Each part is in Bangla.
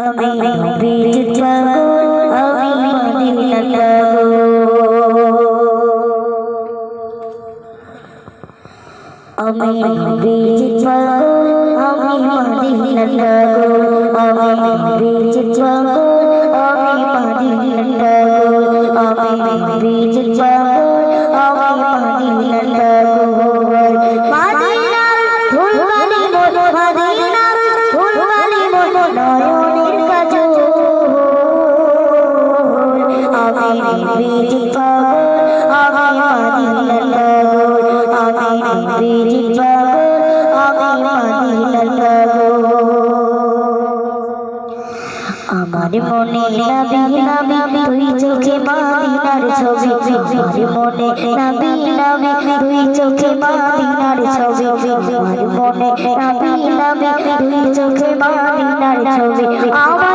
আমি নবীর পাগল আমি মদিনা গো আমি নবীর পাগল আমি মদিনা পাগল আমি নবীর পাগল নবীর পাগল আমি মদিনা গো আমার মনে নবী নবী তুই চোখে মাদিনার ছবি আমার মনে নবী নবী তুই চোখে মাদিনার ছবি আমার মনে নবী নবী তুই চোখে মাদিনার ছবি আমার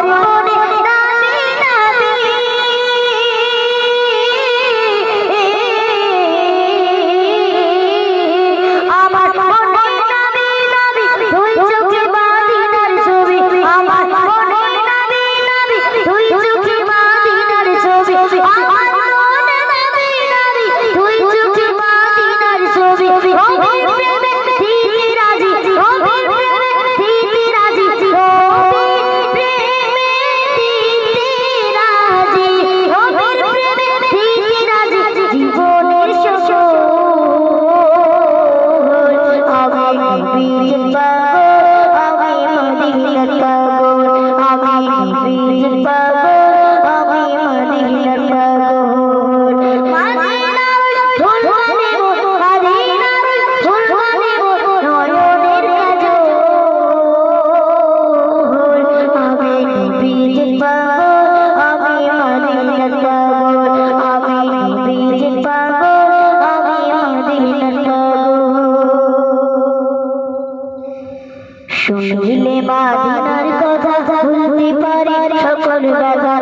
শুনলে মাদিনার কথা ভুলতে পারি, সকল ব্যথা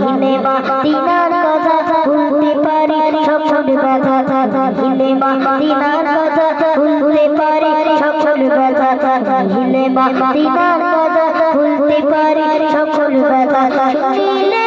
শুনলে মাদিনার কথা ভুলতে পারি, সকল ব্যথা শুনলে মাদিনার কথা ভুলতে পারি, সকল ব্যথা শুনলে মাদিনার কথা ভুলতে পারি, সকল ব্যথা শুনিলে